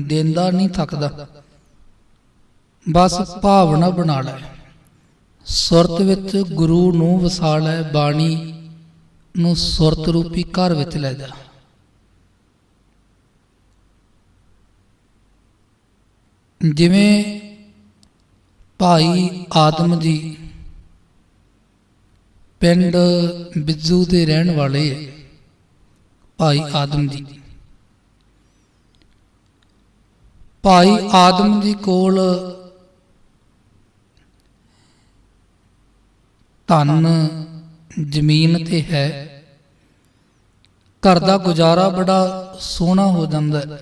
ਦੇਂਦਾ ਨਹੀਂ ਥੱਕਦਾ। ਬਸ ਭਾਵਨਾ ਬਣਾ ਲੈ। ਸੁਰਤ ਵਿੱਚ ਗੁਰੂ ਨੂੰ ਵਸਾ ਲੈ, ਬਾਣੀ ਨੂੰ ਸੁਰਤ ਰੂਪੀ ਘਰ ਵਿੱਚ ਲੈ ਜਾ। ਜਿਵੇਂ ਭਾਈ ਆਦਮ ਜੀ ਪਿੰਡ ਬਿੱਜੂ ਦੇ ਰਹਿਣ ਵਾਲੇ ਭਾਈ ਆਦਮ ਜੀ। ਭਾਈ ਆਦਮ ਜੀ ਕੋਲ ਧਨ ਜ਼ਮੀਨ ਤੇ ਹੈ। ਘਰ ਦਾ ਗੁਜ਼ਾਰਾ ਬੜਾ ਸੋਹਣਾ ਹੋ ਜਾਂਦਾ ਹੈ।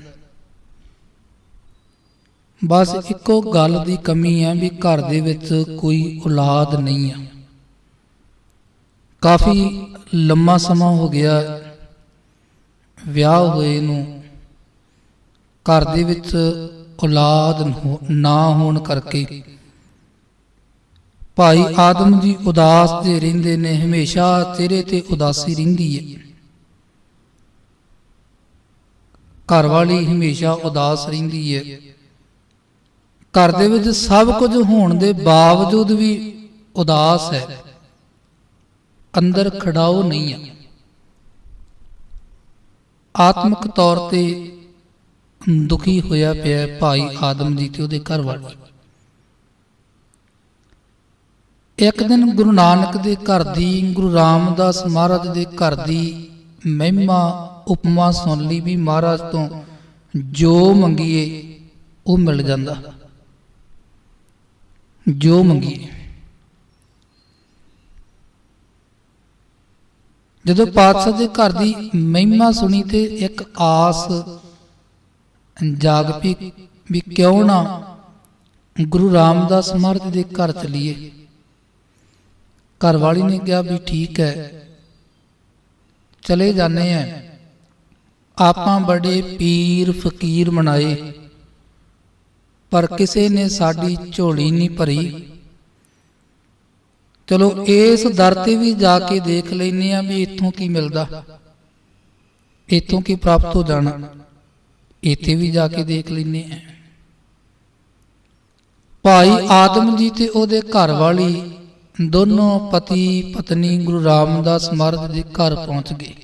ਬਸ ਇੱਕੋ ਗੱਲ ਦੀ ਕਮੀ ਹੈ ਵੀ ਘਰ ਦੇ ਵਿੱਚ ਕੋਈ ਔਲਾਦ ਨਹੀਂ ਹੈ। ਕਾਫੀ ਲੰਮਾ ਸਮਾਂ ਹੋ ਗਿਆ। ਵਿਆਹ ਹੋਏ ਨੂੰ ਘਰ ਦੇ ਵਿੱਚ ਔਲਾਦ ਹੋ- ਨਾ ਹੋਣ ਕਰਕੇ। ਭਾਈ ਆਦਮ ਜੀ ਉਦਾਸ ਦੇ ਰਹਿੰਦੇ ਨੇ, ਹਮੇਸ਼ਾ ਤੇਰੇ ਤੇ ਉਦਾਸੀ ਰਹਿੰਦੀ ਹੈ ਘਰ ਵਾਲੀ ਹਮੇਸ਼ਾ ਉਦਾਸ ਰਹਿੰਦੀ ਹੈ ਘਰ ਦੇ ਵਿੱਚ ਸਭ ਕੁਝ ਹੋਣ ਦੇ ਬਾਵਜੂਦ ਵੀ ਉਦਾਸ ਹੈ। ਅੰਦਰ ਖੜਾਓ ਨਹੀਂ ਹੈ ਆਤਮਿਕ ਤੌਰ ਤੇ ਦੁਖੀ ਹੋਇਆ ਪਿਆ ਭਾਈ ਆਦਮ ਜੀ ਤੇ ਉਹਦੇ ਘਰ ਵਾਲੇ। ਇੱਕ ਦਿਨ ਗੁਰੂ ਨਾਨਕ ਦੇ ਘਰ ਦੀ, ਗੁਰੂ ਰਾਮਦਾਸ ਮਹਾਰਾਜ ਦੇ ਘਰ ਦੀ ਮਹਿਮਾ ਉਪਮਾ ਸੁਣ ਲਈ ਵੀ ਮਹਾਰਾਜ ਤੋਂ ਜੋ ਮੰਗੀਏ, ਉਹ ਮਿਲ ਜਾਂਦਾ। ਜੋ ਮੰਗੀਏ। ਜਦੋਂ ਪਾਤਸ਼ਾਹ ਦੇ ਘਰ ਦੀ ਮਹਿਮਾ ਸੁਣੀ ਤੇ ਇੱਕ ਆਸ ਜਾਗ ਪੀ ਵੀ ਕਿਉਂ ਨਾ ਗੁਰੂ ਰਾਮਦਾਸ ਮਹਾਰਾਜ ਦੇ ਘਰ ਚਲੀਏ। ਘਰ ਵਾਲੀ ਨੇ ਕਿਹਾ ਵੀ ਠੀਕ ਹੈ। ਚਲੇ ਜਾਣੇ ਆ ਆਪਾਂ ਬੜੇ ਪੀਰ ਫਕੀਰ ਮਨਾਏ। ਪਰ ਕਿਸੇ ਨੇ ਸਾਡੀ ਝੋਲੀ ਨਹੀਂ ਭਰੀ। ਚਲੋ ਇਸ ਦਰ ਤੇ ਵੀ ਜਾ ਕੇ ਦੇਖ ਲੈਨੇ ਆ ਵੀ ਇੱਥੋਂ ਕੀ ਮਿਲਦਾ। ਇੱਥੋਂ ਕੀ ਪ੍ਰਾਪਤ ਹੋ ਜਾਣਾ। ਇੱਥੇ ਵੀ ਜਾ ਕੇ ਦੇਖ ਲੈਨੇ ਆ ਭਾਈ ਆਦਮ ਜੀ ਤੇ ਉਹਦੇ ਘਰ ਵਾਲੀ ਦੋਨੋਂ ਪਤੀ ਪਤਨੀ ਗੁਰੂ ਰਾਮਦਾਸ ਮਹਾਰਾਜ ਦੇ ਘਰ ਪਹੁੰਚ ਗਏ।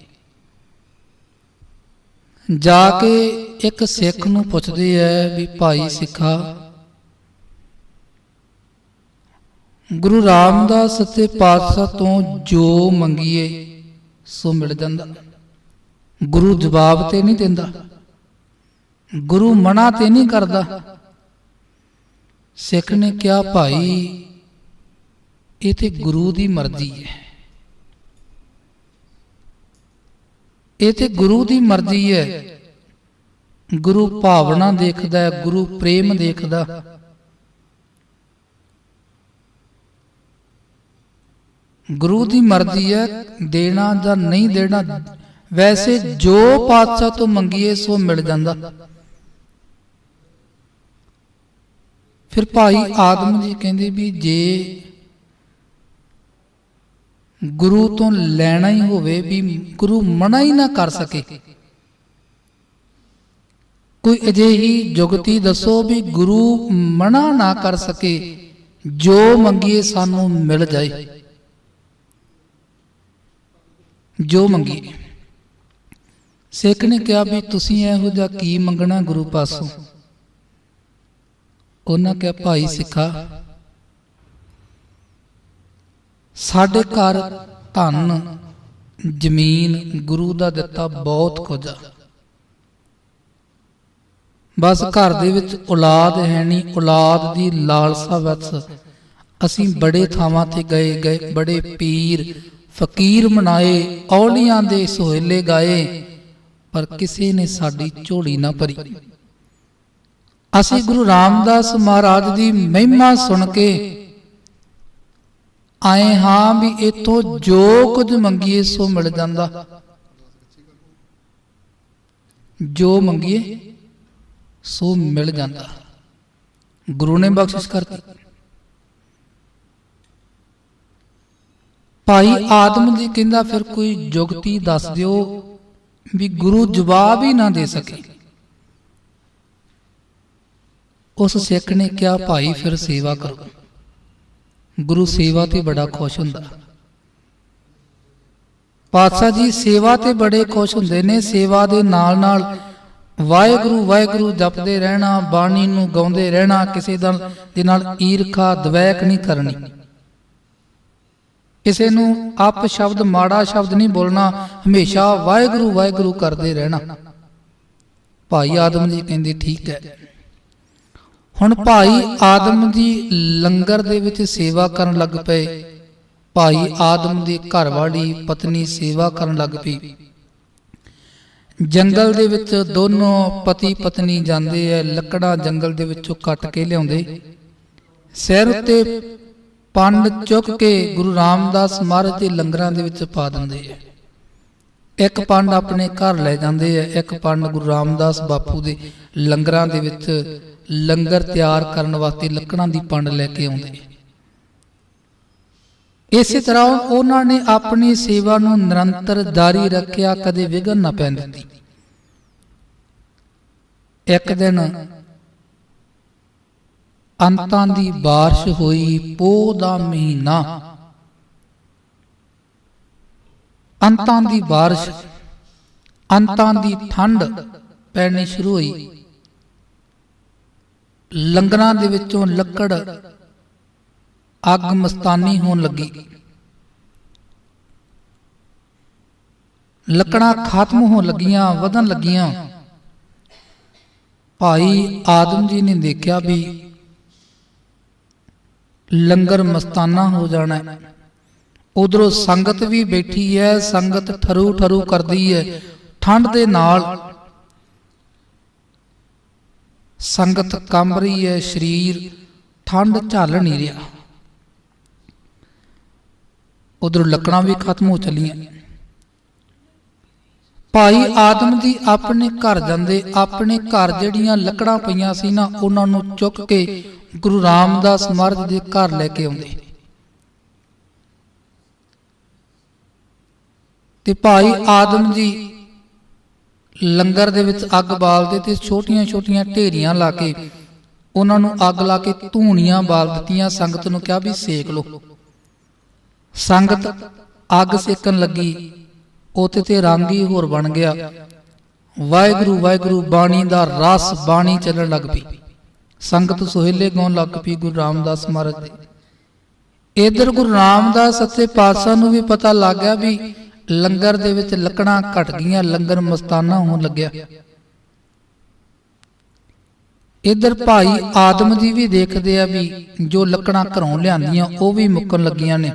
ਜਾ ਕੇ ਇੱਕ ਸਿੱਖ ਨੂੰ ਪੁੱਛਦੇ ਐ ਵੀ ਭਾਈ ਸਿੱਖਾ। ਗੁਰੂ ਰਾਮਦਾਸ ਸੱਚੇ ਪਾਤਸ਼ਾਹ ਤੋਂ ਜੋ ਮੰਗੀਏ ਸੋ ਮਿਲ ਜਾਂਦਾ। ਗੁਰੂ ਜਵਾਬ ਤੇ ਨਹੀਂ ਦਿੰਦਾ। ਗੁਰੂ ਮਨਾ ਤੇ ਨਹੀਂ ਕਰਦਾ। ਸਿੱਖ ਨੇ ਕਿਹਾ, ਭਾਈ, ਇਹ ਤੇ ਗੁਰੂ ਦੀ ਮਰਜ਼ੀ ਹੈ। ਇਹ ਤੇ ਗੁਰੂ ਦੀ ਮਰਜ਼ੀ ਹੈ। ਗੁਰੂ ਭਾਵਨਾ ਦੇਖਦਾ ਹੈ, ਗੁਰੂ ਪ੍ਰੇਮ ਦੇਖਦਾ। ਗੁਰੂ ਦੀ ਮਰਜ਼ੀ ਹੈ, ਦੇਣਾ ਜਾਂ ਨਹੀਂ ਦੇਣਾ, ਵੈਸੇ ਜੋ ਪਾਤਸ਼ਾਹ ਤੋਂ ਮੰਗੀਏ ਸੋ ਮਿਲ ਜਾਂਦਾ। ਫਿਰ ਭਾਈ ਆਦਮ ਜੀ ਕਹਿੰਦੇ ਵੀ ਜੇ ਗੁਰੂ ਤੋਂ ਲੈਣਾ ਹੀ ਹੋਵੇ ਵੀ ਗੁਰੂ ਮਨਾ ਹੀ ਨਾ ਕਰ ਸਕੇ। ਕੋਈ ਅਜਿਹੀ ਜੁਗਤੀ ਦੱਸੋ ਵੀ ਗੁਰੂ ਮਨਾ ਨਾ ਕਰ ਸਕੇ, ਜੋ ਮੰਗੀਏ ਸਾਨੂੰ ਮਿਲ ਜਾਏ। ਜੋ ਮੰਗੀਏ। ਸਿੱਖ ਨੇ ਕਿਹਾ ਵੀ ਤੁਸੀਂ ਇਹੋ ਜਿਹਾ ਕੀ ਮੰਗਣਾ ਗੁਰੂ ਪਾਸੋਂ? ਉਹਨਾਂ ਕਿਹਾ, ਭਾਈ ਸਿੱਖਾ, ਸਾਡੇ ਘਰ ਧਨ, ਜ਼ਮੀਨ, ਗੁਰੂ ਦਾ ਦਿੱਤਾ ਬਹੁਤ ਕੁਝ ਆ। ਬਸ ਘਰ ਦੇ ਵਿੱਚ ਔਲਾਦ ਹੈ ਨਹੀਂ ਔਲਾਦ ਦੀ ਲਾਲਸਾ ਵਿੱਚ ਅਸੀਂ ਬੜੇ ਥਾਵਾਂ ਤੇ ਗਏ ਗਏ, ਬੜੇ ਪੀਰ, ਫਕੀਰ ਮਨਾਏ, ਔਲੀਆਂ ਦੇ ਸੋਹਲੇ ਗਾਏ, ਪਰ ਕਿਸੇ ਨੇ ਸਾਡੀ ਝੋਲੀ ਨਾ ਭਰੀ। ਅਸੀਂ ਗੁਰੂ ਰਾਮਦਾਸ ਮਹਾਰਾਜ ਦੀ ਮਹਿਮਾ ਸੁਣ ਕੇ ਆਏ ਹਾਂ ਵੀ ਇਥੋਂ ਜੋ ਕੁਝ ਮੰਗੀਏ ਸੋ ਮਿਲ ਜਾਂਦਾ। ਜੋ ਮੰਗੀਏ ਸੋ ਮਿਲ ਜਾਂਦਾ। ਗੁਰੂ ਨੇ ਬਖਸ਼ਿਸ਼ ਕਰਤੀ। ਭਾਈ ਆਦਮ ਜੀ ਕਹਿੰਦਾ, ਫਿਰ ਕੋਈ ਜੁਗਤੀ ਦੱਸ ਦਿਓ ਵੀ ਗੁਰੂ ਜਵਾਬ ਹੀ ਨਾ ਦੇ ਸਕੇ। ਉਸ ਸਿੱਖ ਨੇ ਕਿਹਾ, ਭਾਈ, ਫਿਰ ਸੇਵਾ ਕਰੋ। ਗੁਰੂ ਸੇਵਾ ਤੇ ਬੜਾ ਖੁਸ਼ ਹੁੰਦਾ। ਪਾਤਸ਼ਾਹ ਜੀ ਸੇਵਾ ਤੇ ਬੜੇ ਖੁਸ਼ ਹੁੰਦੇ ਨੇ। ਸੇਵਾ ਦੇ ਨਾਲ ਨਾਲ ਵਾਹਿਗੁਰੂ ਵਾਹਿਗੁਰੂ ਜਪਦੇ ਰਹਿਣਾ, ਬਾਣੀ ਨੂੰ ਗਾਉਂਦੇ ਰਹਿਣਾ, ਕਿਸੇ ਦਾ, ਦੇ ਨਾਲ ਈਰਖਾ ਦਵੈਕ ਨਹੀਂ ਕਰਨੀ। ਕਿਸੇ ਨੂੰ ਅਪ ਸ਼ਬਦ, ਮਾੜਾ ਸ਼ਬਦ ਨਹੀਂ ਬੋਲਣਾ। ਹਮੇਸ਼ਾ ਵਾਹਿਗੁਰੂ ਵਾਹਿਗੁਰੂ ਕਰਦੇ ਰਹਿਣਾ। ਭਾਈ ਆਦਮ ਜੀ ਕਹਿੰਦੇ, ਠੀਕ ਹੈ। ਹੁਣ ਭਾਈ ਆਦਮ ਜੀ ਲੰਗਰ ਦੇ ਵਿੱਚ ਸੇਵਾ ਕਰਨ ਲੱਗ ਪਏ। ਭਾਈ ਆਦਮ ਦੀ ਘਰਵਾਲੀ ਪਤਨੀ ਸੇਵਾ ਕਰਨ ਲੱਗ ਪਈ। ਜੰਗਲ ਦੇ ਵਿੱਚ ਦੋਨੋਂ ਪਤੀ ਪਤਨੀ ਜਾਂਦੇ ਐ ਲੱਕੜਾਂ ਜੰਗਲ ਦੇ ਵਿੱਚੋਂ ਕੱਟ ਕੇ ਲਿਆਉਂਦੇ। ਸਿਰ ਉੱਤੇ ਪੰਡ ਚੁੱਕ ਕੇ ਗੁਰੂ ਰਾਮਦਾਸ ਮਹਾਰਾਜ ਦੇ ਲੰਗਰਾਂ ਦੇ ਵਿੱਚ ਪਾ ਦਿੰਦੇ ਐ ਇੱਕ ਪੰਡ ਆਪਣੇ ਘਰ ਲੈ ਜਾਂਦੇ ਐ ਇੱਕ ਪੰਡ ਗੁਰੂ ਰਾਮਦਾਸ ਬਾਪੂ ਦੇ ਲੰਗਰਾਂ ਦੇ ਵਿੱਚ ਲੰਗਰ ਤਿਆਰ ਕਰਨ ਵਾਸਤੇ ਲੱਕੜਾਂ ਦੀ ਪੰਡ ਲੈ ਕੇ ਆਉਂਦੇ ਇਸੇ ਤਰ੍ਹਾਂ ਉਹਨਾਂ ਨੇ ਆਪਣੀ ਸੇਵਾ ਨੂੰ ਨਿਰੰਤਰ ਜਾਰੀ ਰੱਖਿਆ ਕਦੇ ਵਿਗਨ ਨਾ ਪੈਣ ਦਿੱਤੀ ਇੱਕ ਦਿਨ ਅੰਤਾਂ ਦੀ بارش ਹੋਈ ਪੋਹ ਦਾ ਮਹੀਨਾ ਅੰਤਾਂ ਦੀ بارش ਅੰਤਾਂ ਦੀ ਠੰਡ ਪੈਣੀ ਸ਼ੁਰੂ ਹੋਈ ਲੰਗਰਾਂ ਦੇ ਵਿੱਚੋਂ ਲੱਕੜ ਅੱਗ ਮਸਤਾਨੀ ਹੋਣ ਲੱਗੀ। ਲੱਕੜਾਂ ਖਤਮ ਹੋਣ ਲੱਗੀਆਂ, ਵਧਣ ਲੱਗੀਆਂ। ਭਾਈ ਆਦਮ ਜੀ ਨੇ ਦੇਖਿਆ ਵੀ ਲੰਗਰ ਮਸਤਾਨਾ ਹੋ ਜਾਣਾ ਉਧਰੋਂ ਸੰਗਤ ਵੀ ਬੈਠੀ ਹੈ, ਸੰਗਤ ਠਰੂ ਠਰੂ ਕਰਦੀ ਹੈ। ਠੰਡ ਦੇ ਨਾਲ ਸੰਗਤ ਕੰਬ ਰਹੀ ਹੈ, ਸਰੀਰ ਠੰਡ ਝੱਲ ਨਹੀਂ ਰਿਹਾ। ਉਧਰ ਲੱਕੜਾਂ ਵੀ ਖਤਮ ਹੋ ਚਲੀਆਂ। ਭਾਈ ਆਦਮ ਦੀ ਆਪਣੇ ਘਰ ਜਾਂਦੇ, ਆਪਣੇ ਘਰ ਜਿਹੜੀਆਂ ਲੱਕੜਾਂ ਪਈਆਂ ਸੀ ਨਾ, ਉਹਨਾਂ ਨੂੰ ਚੁੱਕ ਕੇ ਗੁਰੂ ਰਾਮਦਾਸ ਮਹਾਰਾਜ ਦੇ ਘਰ ਲੈ ਕੇ ਆਉਂਦੇ। ਤੇ ਭਾਈ ਆਦਮ ਜੀ ਲੰਗਰ ਦੇ ਵਿੱਚ ਅੱਗ ਬਾਲਦੇ ਤੇ ਛੋਟੀਆਂ-ਛੋਟੀਆਂ ਢੇਰੀਆਂ ਲਾ ਕੇ ਉਹਨਾਂ ਨੂੰ ਅੱਗ ਲਾ ਕੇ ਧੂਣੀਆਂ ਬਾਲ ਦਿੱਤੀਆਂ, ਸੰਗਤ ਨੂੰ ਕਿਹਾ ਵੀ ਸੇਕ ਲਓ। ਸੰਗਤ ਅੱਗ ਸੇਕਣ ਲੱਗੀ ਉਤੇ ਤੇ ਰੰਗ ਹੀ ਹੋਰ ਬਣ ਗਿਆ। ਵਾਹਿਗੁਰੂ ਵਾਹਿਗੁਰੂ, ਬਾਣੀ ਦਾ ਰਸ ਬਾਣੀ ਚੱਲਣ ਲੱਗ ਪਈ। ਸੰਗਤ ਸੁਹੇਲੇ ਗਾਉਣ ਲੱਗ ਪਈ ਗੁਰੂ ਰਾਮਦਾਸ ਮਹਾਰਾਜ ਦੇ। ਇਧਰ ਗੁਰੂ ਰਾਮਦਾਸ ਸੱਚੇ ਪਾਤਸ਼ਾਹ ਨੂੰ ਵੀ ਪਤਾ ਲੱਗ ਗਿਆ ਵੀ ਲੰਗਰ ਦੇ ਵਿੱਚ ਲੱਕੜਾਂ ਘਟ ਗਈਆਂ, ਲੰਗਰ ਮਸਤਾਨਾ ਹੋਣ ਲੱਗਿਆ। ਇਧਰ ਭਾਈ ਆਦਮ ਜੀ ਵੀ ਦੇਖਦੇ ਆ ਵੀ ਜੋ ਲੱਕੜਾਂ ਘਰੋਂ ਲਿਆਂਦੀਆਂ, ਉਹ ਵੀ ਮੁੱਕਣ ਲੱਗੀਆਂ ਨੇ।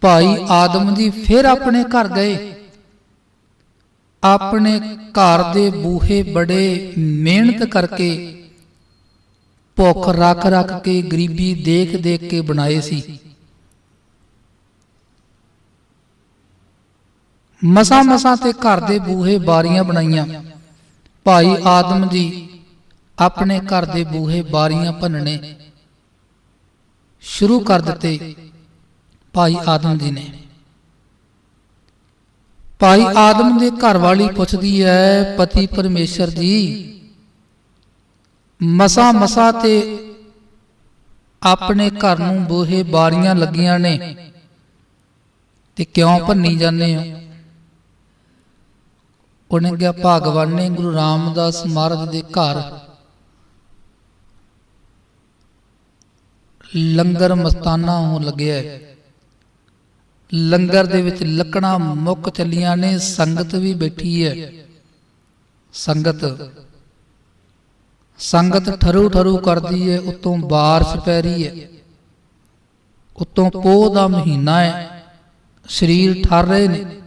ਭਾਈ ਆਦਮ ਜੀ ਫਿਰ ਆਪਣੇ ਘਰ ਗਏ। ਆਪਣੇ ਘਰ ਦੇ ਬੂਹੇ ਬੜੇ ਮਿਹਨਤ ਕਰਕੇ ਭੁੱਖ ਰੱਖ ਰੱਖ ਕੇ ਗਰੀਬੀ ਦੇਖ ਦੇਖ ਕੇ ਬਣਾਏ ਸੀ। ਮਸਾ ਮਸਾ ਤੇ ਘਰ ਦੇ ਬੂਹੇ ਬਾਰੀਆਂ ਬਣਾਈਆਂ। ਭਾਈ ਆਦਮ ਜੀ ਆਪਣੇ ਘਰ ਦੇ ਬੂਹੇ ਬਾਰੀਆਂ ਭੰਨਣੇ ਸ਼ੁਰੂ ਕਰ ਦਿੱਤੇ ਭਾਈ ਆਦਮ ਜੀ ਨੇ। ਭਾਈ ਆਦਮ ਦੇ ਘਰ ਵਾਲੀ ਪੁੱਛਦੀ ਹੈ ਪਤੀ ਪਰਮੇਸ਼ਰ ਜੀ ਮਸਾ ਮਸਾ ਤੇ ਆਪਣੇ ਘਰ ਨੂੰ ਬੂਹੇ ਬਾਰੀਆਂ ਲੱਗੀਆਂ ਨੇ ਤੇ ਕਿਉਂ ਭੰਨੀ ਜਾਂਦੇ ਹੋ? ਉਹਨੇ ਕਿਹਾ ਭਗਵਾਨ ਨੇ ਗੁਰੂ ਰਾਮਦਾਸ ਮਹਾਰਾਜ ਦੇ ਘਰ ਲੰਗਰ ਮਸਤਾਨਾ ਹੋਣ ਲੱਗਿਆ ਹੈ। ਲੰਗਰ ਦੇ ਵਿੱਚ ਲੱਕੜਾਂ ਮੁੱਕ ਚੱਲੀਆਂ ਨੇ, ਸੰਗਤ ਵੀ ਬੈਠੀ ਹੈ। ਸੰਗਤ ਸੰਗਤ ਠਰੂ ਠਰੂ ਕਰਦੀ ਹੈ, ਉਤੋਂ ਬਾਰਿਸ਼ ਪੈ ਰਹੀ ਹੈ। ਉਤੋਂ ਪੋਹ ਦਾ ਮਹੀਨਾ ਹੈ। ਸਰੀਰ ਠਰ ਰਹੇ ਨੇ।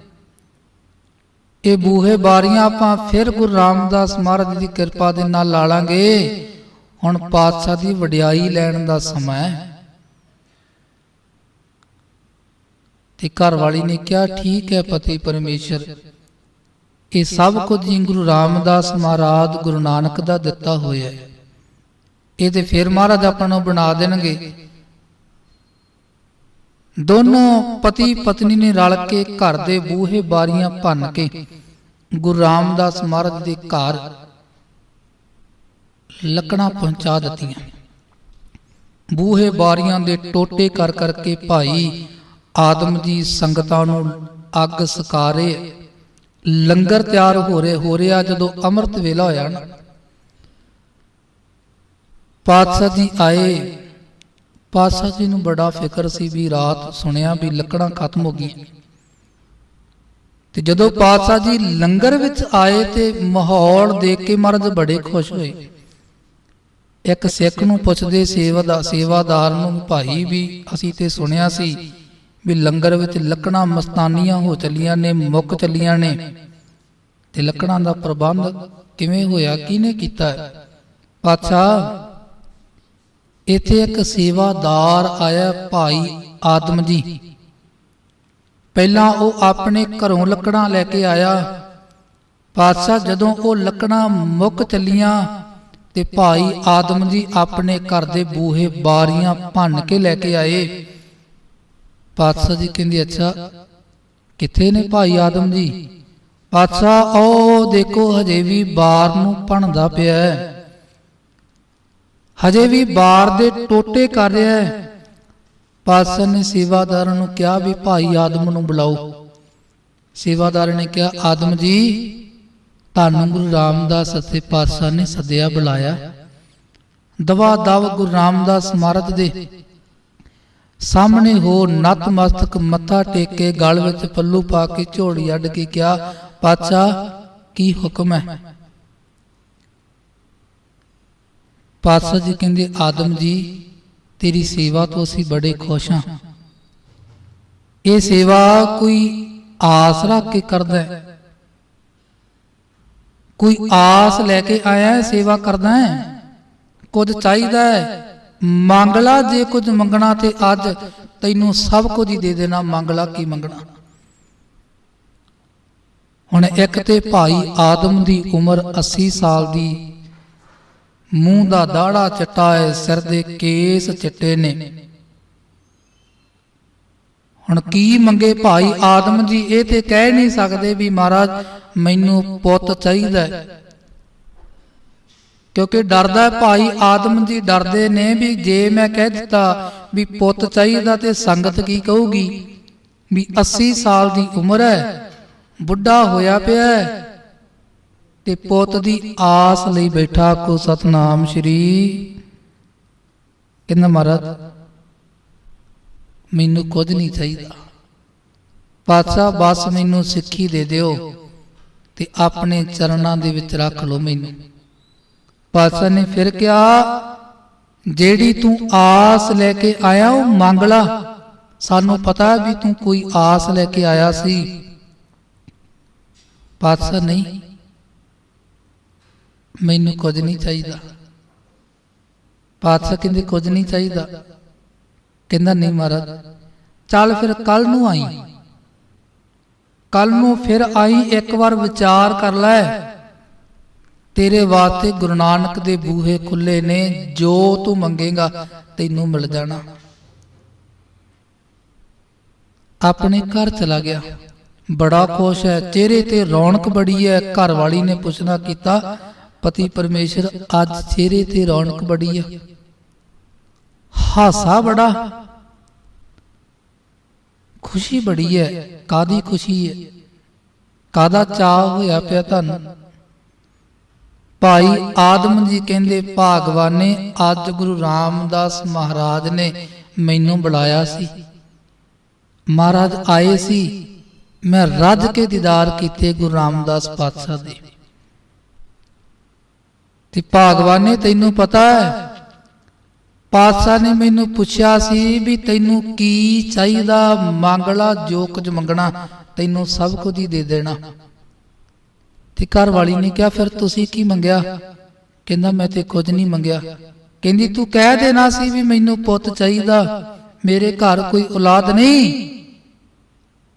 ਇਹ ਬੂਹੇ ਬਾਰੀਆਂ ਆਪਾਂ ਫਿਰ ਗੁਰੂ ਰਾਮਦਾਸ ਮਹਾਰਾਜ ਦੀ ਕਿਰਪਾ ਦੇ ਨਾਲ ਲਾ ਲਾਂਗੇ। ਹੁਣ ਪਾਤਸ਼ਾਹ ਦੀ ਵਡਿਆਈ ਲੈਣ ਦਾ ਸਮਾਂ ਹੈ। ਤੇ ਘਰ ਵਾਲੀ ਨੇ ਕਿਹਾ, ਠੀਕ ਹੈ ਪਤੀ ਪਰਮੇਸ਼ਰ, ਇਹ ਸਭ ਕੁਝ ਜੀ ਗੁਰੂ ਰਾਮਦਾਸ ਮਹਾਰਾਜ ਗੁਰੂ ਨਾਨਕ ਦਾ ਦਿੱਤਾ ਹੋਇਆ ਹੈ। ਇਹ ਤੇ ਫਿਰ ਮਹਾਰਾਜ ਆਪਾਂ ਨੂੰ ਬਣਾ ਦੇਣਗੇ। ਦੋਨੋਂ ਪਤੀ ਪਤਨੀ ਨੇ ਰਲ ਕੇ ਘਰ ਦੇ ਬੂਹੇ ਬਾਰੀਆਂ ਭੰਨ ਕੇ ਗੁਰੂ ਰਾਮਦਾਸ ਮਹਾਰਾਜ ਦੇ ਘਰ ਲੱਕੜਾਂ ਪਹੁੰਚਾ ਦਿੱਤੀਆਂ। ਬੂਹੇ ਬਾਰੀਆਂ ਦੇ ਟੋਟੇ ਕਰ ਕਰਕੇ ਭਾਈ ਆਦਮ ਜੀ ਸੰਗਤਾਂ ਨੂੰ ਅੱਗ ਸਕਾਰੇ, ਲੰਗਰ ਤਿਆਰ ਹੋ ਰਹੇ ਹੋ ਰਿਹਾ ਜਦੋਂ ਅੰਮ੍ਰਿਤ ਵੇਲਾ ਹੋਇਆ ਨਾ, ਪਾਤਸ਼ਾਹ ਜੀ ਆਏ ਪਾਤਸ਼ਾਹ ਜੀ ਨੂੰ ਬੜਾ ਫਿਕਰ ਸੀ ਵੀ ਰਾਤ ਸੁਣਿਆ ਵੀ ਲੱਕੜਾਂ ਖਤਮ ਹੋ ਗਈਆਂ। ਤੇ ਜਦੋਂ ਪਾਤਸ਼ਾਹ ਜੀ ਲੰਗਰ ਵਿੱਚ ਆਏ ਤੇ ਮਾਹੌਲ ਦੇਖ ਕੇ ਮਹਾਰਾਜ ਬੜੇ ਖੁਸ਼ ਹੋਏ। ਇੱਕ ਸਿੱਖ ਨੂੰ ਪੁੱਛਦੇ ਸੇਵਾ ਦਾ ਸੇਵਾਦਾਰ ਨੂੰ, ਭਾਈ ਵੀ ਅਸੀਂ ਤੇ ਸੁਣਿਆ ਸੀ ਵੀ ਲੰਗਰ ਵਿੱਚ ਲੱਕੜਾਂ ਮਸਤਾਨੀਆਂ ਹੋ ਚੱਲੀਆਂ ਨੇ, ਮੁੱਕ ਚੱਲੀਆਂ ਨੇ। ਤੇ ਲੱਕੜਾਂ ਦਾ ਪ੍ਰਬੰਧ ਕਿਵੇਂ ਹੋਇਆ? ਕਿਹਨੇ ਕੀਤਾ? ਪਾਤਸ਼ਾਹ ਇੱਥੇ ਇੱਕ ਸੇਵਾਦਾਰ ਆਇਆ, ਭਾਈ ਆਦਮ ਜੀ, ਪਹਿਲਾਂ ਉਹ ਆਪਣੇ ਘਰੋਂ ਲੱਕੜਾਂ ਲੈ ਕੇ ਆਇਆ। ਪਾਤਸ਼ਾਹ ਜਦੋਂ ਉਹ ਲੱਕੜਾਂ ਮੁੱਕ ਚੱਲੀਆਂ ਤੇ ਭਾਈ ਆਦਮ ਜੀ ਆਪਣੇ ਘਰ ਦੇ ਬੂਹੇ ਬਾਰੀਆਂ ਭੰਨ ਕੇ ਲੈ ਕੇ ਆਏ। ਪਾਤਸ਼ਾਹ ਜੀ ਕਹਿੰਦੇ, ਅੱਛਾ, ਕਿੱਥੇ ਨੇ ਭਾਈ ਆਦਮ ਜੀ? ਪਾਤਸ਼ਾਹ, ਉਹ ਦੇਖੋ, ਹਜੇ ਵੀ ਬਾਰ ਨੂੰ ਭੰਨਦਾ ਪਿਆ ਹੈ। ਹਜੇ ਵੀ ਬਾਰ ਦੇ ਟੋਟੇ ਕਰ ਰਿਹਾ ਹੈ। ਪਾਤਸ਼ਾਹ ਨੇ ਸੇਵਾਦਾਰ ਨੂੰ ਕਿਹਾ ਵੀ ਭਾਈ ਆਦਮ ਨੂੰ ਬੁਲਾਓ। ਸੇਵਾਦਾਰ ਨੇ ਕਿਹਾ, ਆਦਮ ਜੀ ਤੁਹਾਨੂੰ ਗੁਰੂ ਰਾਮਦਾਸ ਸੱਚੇ ਪਾਤਸ਼ਾਹ ਨੇ ਸੱਦਿਆ, ਬੁਲਾਇਆ। ਦਵਾ ਦਵ ਗੁਰੂ ਰਾਮਦਾਸ ਸਮਾਰਤ ਦੇ। ਸਾਹਮਣੇ ਹੋ ਨਤਮਸਤਕ ਮੱਥਾ ਟੇਕ ਕੇ ਗਲ ਵਿੱਚ ਪੱਲੂ ਪਾ ਕੇ ਝੋਲੀ ਅੱਡ ਕੇ ਕਿਹਾ ਪਾਤਸ਼ਾਹ ਕੀ ਹੁਕਮ ਹੈ? ਪਾਤਸ਼ਾਹ ਜੀ ਕਹਿੰਦੇ, ਆਦਮ ਜੀ, ਤੇਰੀ ਸੇਵਾ ਤੋਂ ਅਸੀਂ ਬੜੇ ਖੁਸ਼ ਹਾਂ। ਇਹ ਸੇਵਾ ਕੋਈ ਆਸ ਰੱਖ ਕੇ ਕਰਦਾ ਹੈ। ਕੋਈ ਆਸ ਲੈ ਕੇ ਆਇਆ ਹੈ, ਸੇਵਾ ਕਰਦਾ ਹੈ। ਕੁਝ ਚਾਹੀਦਾ ਹੈ। ਮੰਗ ਲਾ, ਜੇ ਕੁਝ ਮੰਗਣਾ ਤੇ ਅੱਜ ਤੈਨੂੰ ਸਭ ਕੁਝ ਹੀ ਦੇ ਦੇਣਾ, ਮੰਗ ਲਾ ਕੀ ਮੰਗਣਾ? ਹੁਣ ਇੱਕ ਤੇ ਭਾਈ ਆਦਮ ਦੀ ਉਮਰ 80 ਸਾਲ ਦੀ ਮੂੰਹ ਦਾ ਦਾੜਾ ਚਿੱਟਾ ਹੈ ਸਿਰ ਦੇ ਕੇਸ ਚਿੱਟੇ ਨੇ। ਹੁਣ ਕੀ ਮੰਗੇ ਭਾਈ ਆਦਮ ਜੀ? ਇਹ ਤੇ ਕਹਿ ਨਹੀਂ ਸਕਦੇ ਵੀ ਮਹਾਰਾਜ, ਮੈਨੂੰ ਪੁੱਤ ਚਾਹੀਦਾ ਕਿਉਂਕਿ ਡਰਦਾ ਭਾਈ ਆਦਮ ਜੀ, ਡਰਦੇ ਨੇ ਵੀ ਜੇ ਮੈਂ ਕਹਿ ਦਿੱਤਾ ਵੀ ਪੁੱਤ ਚਾਹੀਦਾ ਤੇ ਸੰਗਤ ਕੀ ਕਹੂਗੀ? ਵੀ 80 ਸਾਲ ਦੀ ਉਮਰ ਹੈ, ਬੁੱਢਾ ਹੋਇਆ ਪਿਆ ਹੈ। ਤੇ ਪੁੱਤ ਦੀ ਆਸ ਲਈ ਬੈਠਾ ਕੋ ਸਤਨਾਮ ਸ਼੍ਰੀ ਕਹਿੰਦਾ ਮਹਾਰਾਜ, ਮੈਨੂੰ ਕੁਝ ਨਹੀਂ ਚਾਹੀਦਾ। ਪਾਤਸ਼ਾਹ, ਬਸ ਮੈਨੂੰ ਸਿੱਖੀ ਦੇ ਦਿਓ ਤੇ ਆਪਣੇ ਚਰਨਾਂ ਦੇ ਵਿੱਚ ਰੱਖ ਲਓ ਮੈਨੂੰ। ਪਾਤਸ਼ਾਹ ਨੇ ਫਿਰ ਕਿਹਾ, ਜਿਹੜੀ ਤੂੰ ਆਸ ਲੈ ਕੇ ਆਇਆ, ਉਹ ਮੰਗ ਲਾ। ਸਾਨੂੰ ਪਤਾ ਵੀ ਤੂੰ ਕੋਈ ਆਸ ਲੈ ਕੇ ਆਇਆ ਸੀ। ਪਾਤਸ਼ਾਹ, ਨਹੀਂ। ਮੈਨੂੰ ਕੁਝ ਨਹੀਂ ਚਾਹੀਦਾ। ਪਾਤਸ਼ਾਹ ਕਹਿੰਦੇ, ਕੁਝ ਨਹੀਂ ਚਾਹੀਦਾ। ਕਹਿੰਦਾ, ਨਹੀਂ ਮਹਾਰਾਜ, ਚੱਲ ਫਿਰ ਕੱਲ ਨੂੰ ਆਈ। ਕੱਲ ਨੂੰ ਫਿਰ ਆਈ, ਇੱਕ ਵਾਰ ਵਿਚਾਰ ਕਰ ਲੈ। ਤੇਰੇ ਵਾਸਤੇ ਗੁਰੂ ਨਾਨਕ ਦੇ ਬੂਹੇ ਖੁੱਲੇ ਨੇ, ਜੋ ਤੂੰ ਮੰਗੇਗਾ, ਤੈਨੂੰ ਮਿਲ ਜਾਣਾ। ਆਪਣੇ ਘਰ ਚਲਾ ਗਿਆ। ਬੜਾ ਖੁਸ਼ ਹੈ। ਚਿਹਰੇ ਤੇ ਰੌਣਕ ਬੜੀ ਹੈ। ਘਰ ਵਾਲੀ ਨੇ ਪੁੱਛਣਾ ਕੀਤਾ ਪਤੀ ਪਰਮੇਸ਼ਰ ਅੱਜ ਚਿਹਰੇ ਤੇ ਰੌਣਕ ਬੜੀ ਹੈ ਹਾਸਾ ਬੜਾ। ਖੁਸ਼ੀ ਬੜੀ ਹੈ ਕਾਦੀ ਖੁਸ਼ੀ ਹੈ ਕਾਦਾ ਚਾਹ ਹੋਇਆ ਪਿਆ ਤੁਹਾਨੂੰ? ਭਾਈ ਆਦਮ ਜੀ ਕਹਿੰਦੇ, ਭਾਗਵਾਨੇ, ਅੱਜ ਗੁਰੂ ਰਾਮਦਾਸ ਮਹਾਰਾਜ ਨੇ ਮੈਨੂੰ ਬੁਲਾਇਆ ਸੀ। ਮਹਾਰਾਜ ਆਏ ਸੀ। ਮੈਂ ਰੱਜ ਕੇ ਦੀਦਾਰ ਕੀਤੇ ਗੁਰੂ ਰਾਮਦਾਸ ਪਾਤਸ਼ਾਹ ਦੇ। ਤੇ ਭਾਗਵਾਨੇ ਤੈਨੂੰ ਪਤਾ ਹੈ। ਪਾਤਸ਼ਾਹ ਨੇ ਮੈਨੂੰ ਪੁੱਛਿਆ ਸੀ ਵੀ ਤੈਨੂੰ ਕੀ ਚਾਹੀਦਾ? ਮੰਗਲਾ ਜੋ ਕੁਝ ਮੰਗਣਾ, ਤੈਨੂੰ ਸਭ ਕੁਝ ਹੀ ਦੇ ਦੇਣਾ। ਤੇ ਘਰ ਵਾਲੀ ਨੇ ਕਿਹਾ, ਫਿਰ ਤੁਸੀਂ ਕੀ ਮੰਗਿਆ? ਕਹਿੰਦਾ, ਮੈਂ ਤੇ ਕੁਝ ਨਹੀਂ ਮੰਗਿਆ। ਕਹਿੰਦੀ, ਤੂੰ ਕਹਿ ਦੇਣਾ ਸੀ ਵੀ ਮੈਨੂੰ ਪੁੱਤ ਚਾਹੀਦਾ। ਮੇਰੇ ਘਰ ਕੋਈ ਔਲਾਦ ਨਹੀਂ?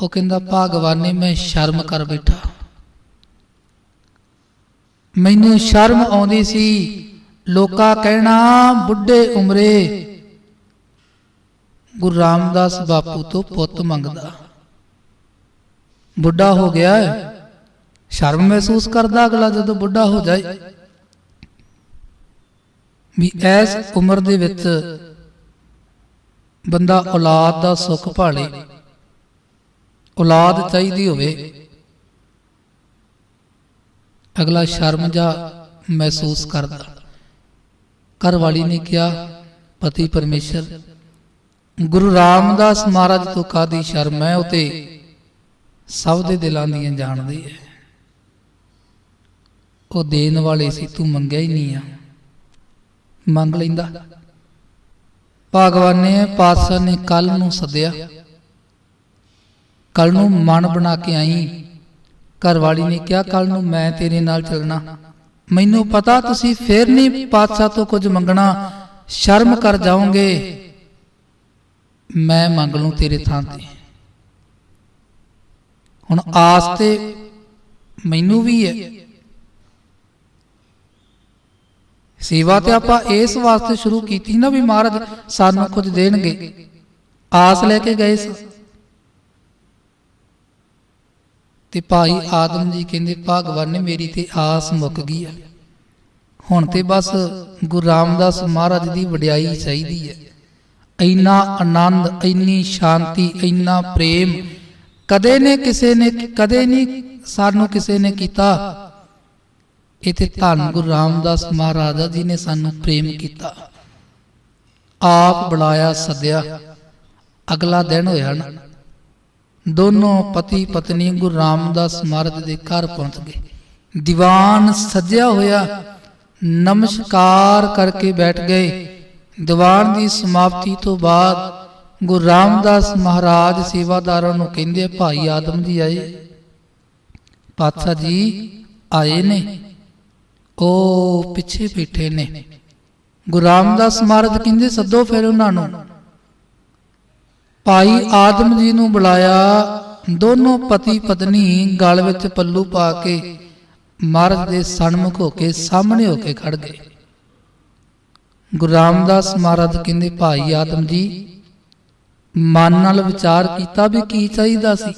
ਉਹ ਕਹਿੰਦਾ, ਭਗਵਾਨੇ, ਮੈਂ ਸ਼ਰਮ ਕਰ ਬੈਠਾ। ਮੈਨੂੰ ਸ਼ਰਮ ਆਉਂਦੀ ਸੀ। ਲੋਕਾਂ ਕਹਿਣਾ, ਬੁੱਢੇ ਉਮਰੇ, ਗੁਰੂ ਰਾਮਦਾਸ ਬਾਪੂ ਤੋਂ ਪੁੱਤ ਮੰਗਦਾ। ਬੁੱਢਾ ਹੋ ਗਿਆ ਸ਼ਰਮ ਮਹਿਸੂਸ ਕਰਦਾ ਅਗਲਾ ਜਦੋਂ ਬੁੱਢਾ ਹੋ ਜਾਏ। ਵੀ ਐਸ ਉਮਰ ਦੇ ਵਿੱਚ ਬੰਦਾ ਔਲਾਦ ਦਾ ਸੁੱਖ ਭਾਲੇ। ਔਲਾਦ ਚਾਹੀਦੀ ਹੋਵੇ। ਅਗਲਾ ਸ਼ਰਮ ਜਾ ਮਹਿਸੂਸ ਕਰਦਾ। ਘਰ ਵਾਲੀ ਨੇ ਕਿਹਾ, ਪਤੀ ਪਰਮੇਸ਼ਰ, ਗੁਰੂ ਰਾਮਦਾਸ ਮਹਾਰਾਜ ਤੋਂ ਕਾਦੀ ਸ਼ਰਮ ਹੈ? ਉਤੇ ਸਭ ਦੇ ਦਿਲਾਂ ਦੀਆਂ ਜਾਣਦੀ ਹੈ। ਉਹ ਦੇਣ ਵਾਲੇ ਸੀ, ਤੂੰ ਮੰਗਿਆ ਹੀ ਨਹੀਂ ਆ। ਮੰਗ ਲੈਂਦਾ। ਭਗਵਾਨ ਨੇ ਪਾਤਸ਼ਾਹ ਨੇ ਕੱਲ ਨੂੰ ਸੱਦਿਆ। ਕੱਲ ਨੂੰ ਮਨ ਬਣਾ ਕੇ ਆਈ। ਘਰਵਾਲੀ ਨੇ ਕਿਹਾ ਕੱਲ ਨੂੰ ਮੈਂ ਤੇਰੇ ਨਾਲ ਚੱਲਣਾ। ਮੈਨੂੰ ਪਤਾ ਤੁਸੀਂ ਫੇਰ ਨਹੀਂ ਪਾਤਸ਼ਾਹ ਤੋਂ ਕੁਝ ਮੰਗਣਾ। ਸ਼ਰਮ ਕਰ ਜਾਓਗੇ। ਮੈਂ ਮੰਗ ਲੂੰ ਤੇਰੇ ਥਾਂ ਤੇ। ਹੁਣ ਆਸ ਤੇ ਮੈਨੂੰ ਵੀ ਹੈ। ਸੇਵਾ ਤੇ ਆਪਾਂ ਇਸ ਵਾਸਤੇ ਸ਼ੁਰੂ ਕੀਤੀ ਨਾ ਵੀ ਮਹਾਰਾਜ ਸਾਨੂੰ ਕੁਝ ਦੇਣਗੇ। ਆਸ ਲੈ ਕੇ ਗਏ ਸੀ। ਤੇ ਭਾਈ ਆਦਮ ਜੀ ਕਹਿੰਦੇ, ਭਗਵਾਨ ਨੇ ਮੇਰੀ ਤੇ ਆਸ ਮੁੱਕ ਗਈ ਹੈ ਹੁਣ ਤੇ ਬਸ ਗੁਰੂ ਰਾਮਦਾਸ ਮਹਾਰਾਜ ਦੀ ਵਡਿਆਈ ਚਾਹੀਦੀ ਹੈ ਇੰਨਾ ਆਨੰਦ, ਇੰਨੀ ਸ਼ਾਂਤੀ, ਇੰਨਾ ਪ੍ਰੇਮ ਕਦੇ ਨੇ ਕਿਸੇ ਨੇ, ਕਦੇ ਨਹੀਂ ਸਾਨੂੰ ਕਿਸੇ ਨੇ ਕੀਤਾ। ਇਹ ਤੇ ਧੰਨ ਗੁਰੂ ਰਾਮਦਾਸ ਮਹਾਰਾਜ ਜੀ ਨੇ ਸਾਨੂੰ ਪ੍ਰੇਮ ਕੀਤਾ। ਆਪ ਬੁਲਾਇਆ ਸੱਦਿਆ। ਅਗਲਾ ਦਿਨ ਹੋਇਆ ਨਾ। ਦੋਨੋਂ ਪਤੀ ਪਤਨੀ ਗੁਰੂ ਰਾਮਦਾਸ ਮਹਾਰਾਜ ਦੇ ਘਰ ਪਹੁੰਚ ਗਏ। ਦੀਵਾਨ ਸਜਿਆ ਹੋਇਆ, ਨਮਸਕਾਰ ਕਰਕੇ ਬੈਠ ਗਏ। ਦੀਵਾਨ ਦੀ ਸਮਾਪਤੀ ਤੋਂ ਬਾਅਦ ਗੁਰੂ ਰਾਮਦਾਸ ਮਹਾਰਾਜ ਸੇਵਾਦਾਰਾਂ ਨੂੰ ਕਹਿੰਦੇ, ਭਾਈ ਆਦਮ ਜੀ ਆਏ। ਪਾਤਸ਼ਾਹ ਜੀ ਆਏ ਨੇ। ਉਹ ਪਿੱਛੇ ਬੈਠੇ ਨੇ। ਗੁਰੂ ਰਾਮਦਾਸ ਮਹਾਰਾਜ ਕਹਿੰਦੇ, ਸੱਦੋ ਫਿਰ ਉਹਨਾਂ ਨੂੰ। ਭਾਈ ਆਦਮ ਜੀ ਨੂੰ ਬੁਲਾਇਆ, ਦੋਨੋਂ ਪਤੀ ਪਤਨੀ ਗਲ ਵਿੱਚ ਪੱਲੂ ਪਾ ਕੇ ਮਹਾਰਾਜ ਦੇ ਸਨਮੁਖ ਹੋ ਕੇ ਸਾਹਮਣੇ ਹੋ ਕੇ ਖੜ ਗਏ। ਗੁਰੂ ਰਾਮਦਾਸ ਮਹਾਰਾਜ ਕਹਿੰਦੇ, ਭਾਈ ਆਦਮ ਜੀ, ਮਨ ਨਾਲ ਵਿਚਾਰ ਕੀਤਾ ਵੀ ਕੀ ਚਾਹੀਦਾ ਸੀ?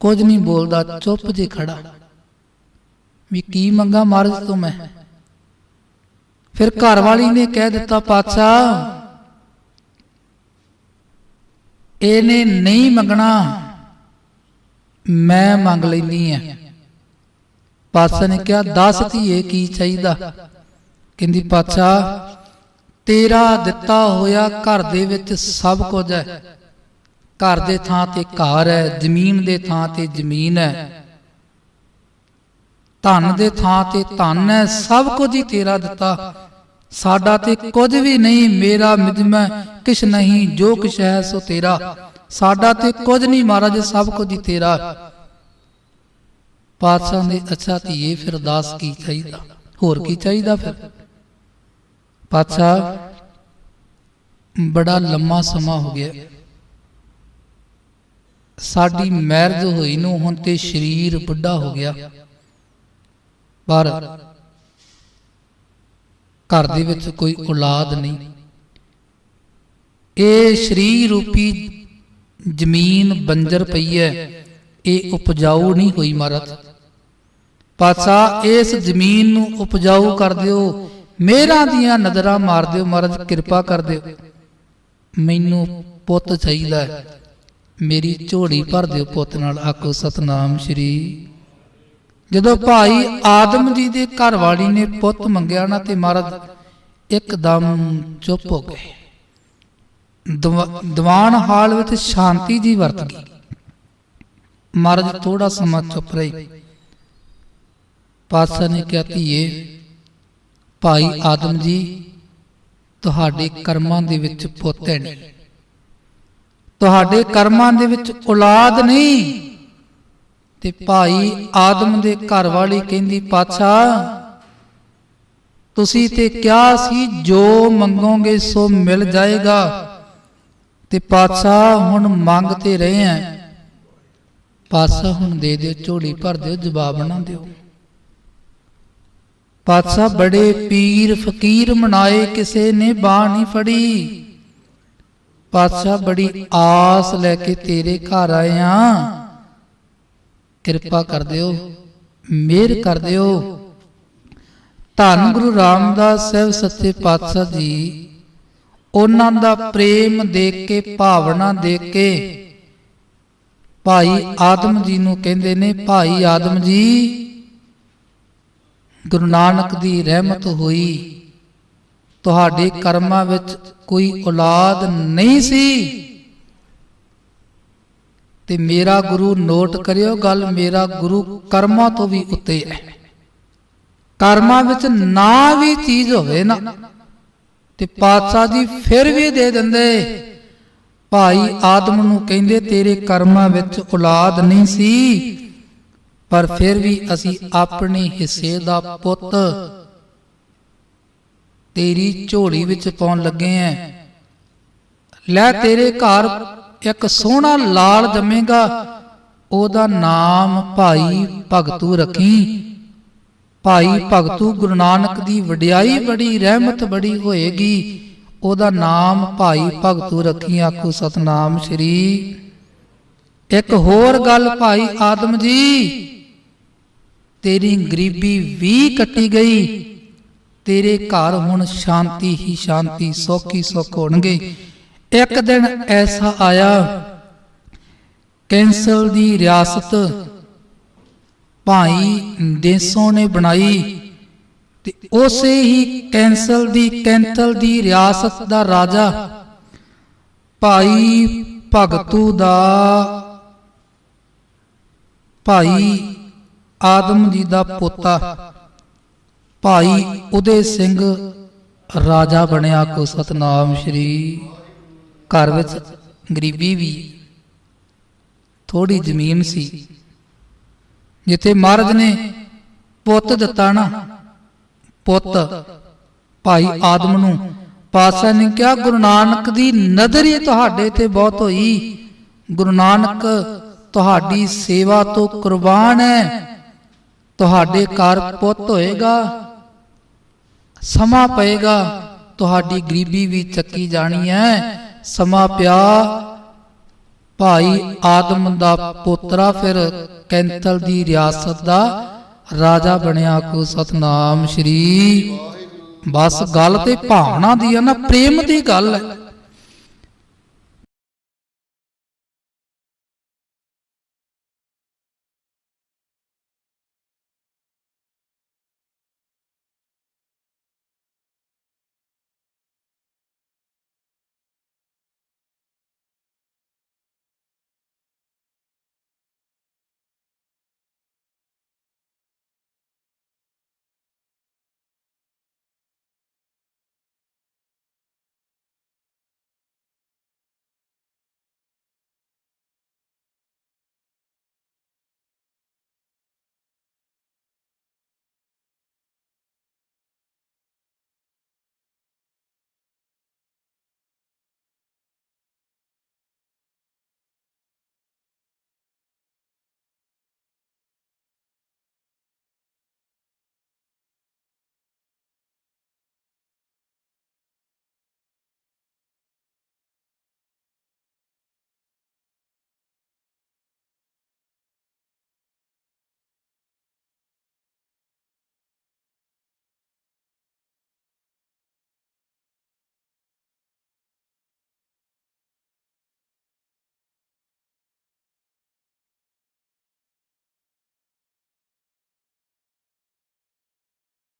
ਕੁਝ ਨਹੀਂ ਬੋਲਦਾ, ਚੁੱਪ ਜੇ ਖੜਾ। ਵੀ ਕੀ ਮੰਗਾ ਮਹਾਰਾਜ ਤੋਂ ਮੈਂ? ਫਿਰ ਘਰ ਵਾਲੀ ਨੇ ਕਹਿ ਦਿੱਤਾ, ਪਾਤਸ਼ਾਹ ਇਹਨੇ ਨਹੀਂ ਮੰਗਣਾ, ਮੈਂ ਮੰਗ ਲੈਂਦੀ ਆ ਪਾਤਸ਼ਾਹ ਨੇ ਕਿਹਾ, ਦੱਸ ਧੀਏ, ਕੀ ਚਾਹੀਦਾ? ਕਹਿੰਦੀ, ਪਾਤਸ਼ਾਹ, ਤੇਰਾ ਦਿੱਤਾ ਹੋਇਆ ਘਰ ਦੇ ਵਿੱਚ ਸਭ ਕੁਝ ਹੈ। ਘਰ ਦੇ ਥਾਂ ਤੇ ਘਰ ਹੈ, ਜ਼ਮੀਨ ਦੇ ਥਾਂ ਤੇ ਜ਼ਮੀਨ ਹੈ। ਧਨ ਦੇ ਥਾਂ ਤੇ ਧਨ ਹੈ, ਸਭ ਕੁਝ ਹੀ ਤੇਰਾ ਦਿੱਤਾ। ਸਾਡਾ ਤੇ ਕੁਝ ਵੀ ਨਹੀਂ, ਮੇਰਾ ਮਿਜਮੈ ਕਿਛ ਨਹੀਂ, ਜੋ ਕਿਛ ਹੈ ਸੋ ਤੇਰਾ। ਸਾਡਾ ਤੇ ਕੁਝ ਨਹੀਂ ਮਹਾਰਾਜ, ਸਭ ਕੁਝ ਹੀ ਤੇਰਾ। ਪਾਤਸ਼ਾਹ ਨੇ, ਅੱਛਾ ਧੀਏ, ਫਿਰ ਅਰਦਾਸ ਕੀ ਚਾਹੀਦਾ? ਹੋਰ ਕੀ ਚਾਹੀਦਾ ਫਿਰ? ਪਾਤਸ਼ਾਹ, ਬੜਾ ਲੰਮਾ ਸਮਾਂ ਹੋ ਗਿਆ। ਸਾਡੀ ਮੈਰਿਜ ਹੋਈ ਨੂੰ ਹੁਣ ਤੇ ਸਰੀਰ ਬੁੱਢਾ ਹੋ ਗਿਆ। ਪਰ ਘਰ ਦੇ ਵਿੱਚ ਕੋਈ ਔਲਾਦ ਨਹੀਂ। ਇਹ ਸਰੀਰ ਰੂਪੀ ਜ਼ਮੀਨ ਬੰਜਰ ਪਈ ਹੈ। ਇਹ ਉਪਜਾਊ ਨਹੀਂ ਹੋਈ ਮਹਾਰਾਜ। ਪਾਤਸ਼ਾਹ ਇਸ ਜ਼ਮੀਨ ਨੂੰ ਉਪਜਾਊ ਕਰ ਦਿਓ। ਮੇਰਾਂ ਦੀਆਂ ਨਜ਼ਰਾਂ ਮਾਰ ਦਿਓ ਮਹਾਰਾਜ, ਕਿਰਪਾ ਕਰ ਦਿਓ। ਮੈਨੂੰ ਪੁੱਤ ਚਾਹੀਦਾ ਮੇਰੀ ਝੋਲੀ ਭਰ ਦਿਓ ਪੁੱਤ ਨਾਲ। ਆਖੋ ਸਤਨਾਮ ਸ਼੍ਰੀ ਜਦੋਂ ਭਾਈ ਆਦਮ ਜੀ ਦੇ ਘਰ ਵਾਲੀ ਨੇ ਪੁੱਤ ਮੰਗਿਆ ਨਾ ਤੇ ਮਹਾਰਾਜ ਇੱਕਦਮ ਚੁੱਪ ਹੋ ਗਏ। ਦੀਵਾਨ ਹਾਲ ਵਿੱਚ ਸ਼ਾਂਤੀ ਜੀ ਵਰਤ ਗਈ। ਮਹਾਰਾਜ ਥੋੜਾ ਸਮਾਂ ਚੁੱਪ ਰਹੇ। ਪਾਤਸ਼ਾਹ ਨੇ ਕਿਹਾ, ਧੀਏ, ਭਾਈ ਆਦਮ ਜੀ, ਤੁਹਾਡੇ ਕਰਮਾਂ ਦੇ ਵਿੱਚ ਪੁੱਤ ਹੈ ਨਹੀਂ ਤੁਹਾਡੇ ਕਰਮਾਂ ਦੇ ਵਿੱਚ ਔਲਾਦ ਨਹੀਂ। ਤੇ ਭਾਈ ਆਦਮ ਦੇ ਘਰ ਵਾਲੀ ਕਹਿੰਦੀ, ਪਾਤਸ਼ਾਹ, ਤੁਸੀਂ ਤੇ ਕਿਹਾ ਸੀ? ਜੋ ਮੰਗੋਗੇ ਸੋ ਮਿਲ ਜਾਏਗਾ। ਤੇ ਪਾਤਸ਼ਾਹ ਹੁਣ ਮੰਗ ਤੇ ਰਹੇ ਆ। ਪਾਤਸ਼ਾਹ ਹੁਣ ਦੇ ਦਿਓ, ਝੋਲੀ ਭਰ ਦਿਓ, ਜਵਾਬ ਨਾ ਦਿਓ। ਪਾਤਸ਼ਾਹ ਬੜੇ ਪੀਰ ਫਕੀਰ ਮਨਾਏ, ਕਿਸੇ ਨੇ ਬਾਹ ਨਹੀਂ ਫੜੀ। ਪਾਤਸ਼ਾਹ ਬੜੀ ਆਸ ਲੈ ਕੇ ਤੇਰੇ ਘਰ ਆਏ ਆ। ਕਿਰਪਾ ਕਰ ਦਿਓ ਮਿਹਰ ਕਰ ਦਿਓ ਧੰਨ ਗੁਰੂ ਰਾਮਦਾਸ ਸਾਹਿਬ ਸੱਚੇ ਪਾਤਸ਼ਾਹ ਜੀ ਉਹਨਾਂ ਦਾ ਪ੍ਰੇਮ ਦੇਖ ਕੇ ਭਾਵਨਾ ਦੇਖ ਕੇ। ਭਾਈ ਆਦਮ ਜੀ ਨੂੰ ਕਹਿੰਦੇ ਨੇ ਭਾਈ ਆਦਮ ਜੀ ਗੁਰੂ ਨਾਨਕ ਦੀ ਰਹਿਮਤ ਹੋਈ। ਤੁਹਾਡੇ ਕਰਮਾਂ ਵਿੱਚ ਕੋਈ ਔਲਾਦ ਨਹੀਂ ਸੀ। ਤੇ ਮੇਰਾ ਗੁਰੂ ਨੋਟ ਕਰਿਓ ਗੱਲ ਮੇਰਾ ਗੁਰੂ ਕਰਮਾਂ ਤੋਂ ਵੀ ਉੱਤੇ ਹੈ। ਕਰਮਾਂ ਵਿੱਚ ਨਾ ਵੀ ਚੀਜ਼ ਹੋਵੇ ਨਾ, ਤੇ ਪਾਤਸ਼ਾਹ ਜੀ ਫਿਰ ਵੀ ਦੇ ਦਿੰਦੇ, ਭਾਈ ਆਦਮ ਨੂੰ ਕਹਿੰਦੇ ਤੇਰੇ ਕਰਮਾਂ ਵਿੱਚ ਔਲਾਦ ਨਹੀਂ ਸੀ, ਪਰ ਫਿਰ ਵੀ ਅਸੀਂ ਆਪਣੇ ਹਿੱਸੇ ਦਾ ਪੁੱਤ ਤੇਰੀ ਝੋਲੀ ਵਿੱਚ ਪਾਉਣ ਲੱਗੇ ਆਂ ਲੈ ਤੇਰੇ ਘਰ ਇੱਕ ਸੋਹਣਾ ਲਾਲ ਜੰਮੇਗਾ, ਉਹਦਾ ਨਾਮ ਭਾਈ ਭਗਤੂ ਰੱਖੀ। ਭਾਈ ਭਗਤੂ ਗੁਰੂ ਨਾਨਕ ਦੀ ਵਡਿਆਈ ਬੜੀ, ਰਹਿਮਤ ਬੜੀ ਹੋਏਗੀ। ਉਹਦਾ ਨਾਮ ਭਾਈ ਭਗਤੂ ਰੱਖੀ, ਆਖੋ ਸਤਨਾਮ ਸ਼੍ਰੀ। ਇੱਕ ਹੋਰ ਗੱਲ ਭਾਈ ਆਦਮ ਜੀ, ਤੇਰੀ ਗਰੀਬੀ ਵੀ ਕੱਟੀ ਗਈ, ਤੇਰੇ ਘਰ ਹੁਣ ਸ਼ਾਂਤੀ ਹੀ ਸ਼ਾਂਤੀ, ਸੁੱਖ ਹੀ ਸੁੱਖ ਹੋਣਗੇ। ਇੱਕ ਦਿਨ ਐਸਾ ਆਇਆ, ਕੈਂਸਲ ਦੀ ਰਿਆਸਤ ਭਾਈ ਦੇਸੋਂ ਨੇ ਬਣਾਈ ਤੇ ਉਸੇ ਹੀ ਕੈਂਸਲ ਦੀ ਕੈਂਤਲ ਦੀ ਰਿਆਸਤ ਦਾ ਰਾਜਾ ਭਾਈ ਭਗਤੂ ਦਾ, ਭਾਈ ਆਦਮ ਜੀ ਦਾ ਪੋਤਾ, ਭਾਈ ਉਦੇ ਸਿੰਘ ਰਾਜਾ ਬਣਿਆ ਕੋ ਸਤਨਾਮ ਸ਼੍ਰੀ ਘਰ ਵਿੱਚ ਗਰੀਬੀ ਵੀ ਥੋੜੀ ਜ਼ਮੀਨ ਸੀ। ਜਿੱਥੇ ਮਹਾਰਾਜ ਨੇ ਪੁੱਤ ਦਿੱਤਾ ਨਾ, ਪੁੱਤ, ਭਾਈ ਆਦਮ ਨੂੰ, ਪਾਤਸ਼ਾਹ ਨੇ ਕਿਹਾ, ਗੁਰੂ ਨਾਨਕ ਦੀ ਨਜ਼ਰ ਹੀ ਤੁਹਾਡੇ ਤੇ ਬਹੁਤ ਹੋਈ। ਗੁਰੂ ਨਾਨਕ ਤੁਹਾਡੀ ਸੇਵਾ ਤੋਂ ਕੁਰਬਾਨ ਹੈ। ਤੁਹਾਡੇ ਘਰ ਪੁੱਤ ਹੋਏਗਾ, ਸਮਾਂ ਪਏਗਾ, ਤੁਹਾਡੀ ਗਰੀਬੀ ਵੀ ਚੱਕੀ ਜਾਣੀ ਹੈ। ਸਮਾਂ ਪਿਆ। ਭਾਈ ਆਦਮ ਦਾ ਪੋਤਰਾ ਫਿਰ ਕੈਂਤਲ ਦੀ ਰਿਆਸਤ ਦਾ ਰਾਜਾ ਬਣਿਆ ਕੋ ਸਤਨਾਮ ਸ਼੍ਰੀ। ਬਸ ਗੱਲ ਤੇ ਭਾਵਨਾ ਦੀ ਹੈ ਨਾ, ਪ੍ਰੇਮ ਦੀ ਗੱਲ ਹੈ।